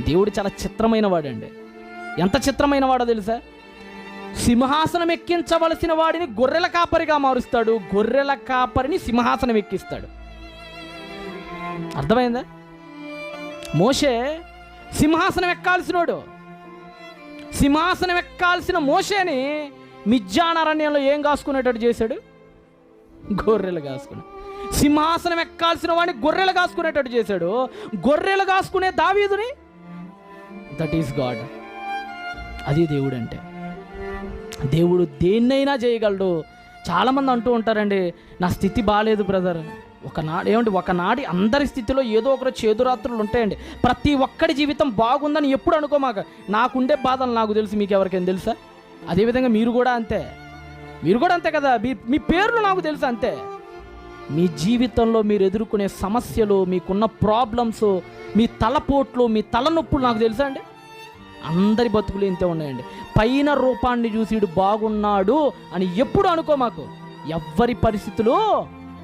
దేవుడు చాలా చిత్రమైన వాడండి ఎంత చిత్రమైన వాడో తెలుసా? సింహాసనం ఎక్కించవలసిన వాడిని గొర్రెల కాపరిగా మారుస్తాడు. గొర్రెల కాపరిని సింహాసనం ఎక్కిస్తాడు. అర్థమైందా? మోషే సింహాసనం ఎక్కాల్సినోడు. సింహాసనం ఎక్కాల్సిన మోషేని మిజ్జానారణ్యంలో ఏం కాసుకునేటట్టు చేశాడు? గొర్రెలు కాసుకుని సింహాసనం ఎక్కాల్సిన వాడిని గొర్రెలు కాసుకునేటట్టు చేశాడు. గొర్రెలు కాసుకునే దావీదుని దట్ ఈస్ గాడ్ అది దేవుడు అంటే దేవుడు దేన్నైనా చేయగలడు. చాలామంది అంటూ ఉంటారండి నా స్థితి బాగాలేదు బ్రదర్. ఒకనాడు ఏమండి ఒకనాడి అందరి స్థితిలో ఏదో ఒకరు చేదురాత్రులు ఉంటాయండి. ప్రతి ఒక్కడి జీవితం బాగుందని ఎప్పుడు అనుకోమాక నాకుండే బాధలు నాకు తెలుసు మీకు ఎవరికైనా తెలుసా? అదేవిధంగా మీరు కూడా అంతే. మీరు కూడా అంతే కదా మీ మీ పేర్లు నాకు తెలుసు అంతే. మీ జీవితంలో మీరు ఎదుర్కొనే సమస్యలు మీకున్న ప్రాబ్లమ్స్ మీ తలపోట్లు మీ తలనొప్పులు నాకు తెలుసా అండి? అందరి బతుకులు ఇంతే ఉన్నాయండి. పైన రూపాన్ని చూసి బాగున్నాడు అని ఎప్పుడు అనుకో మాకు. ఎవ్వరి పరిస్థితులు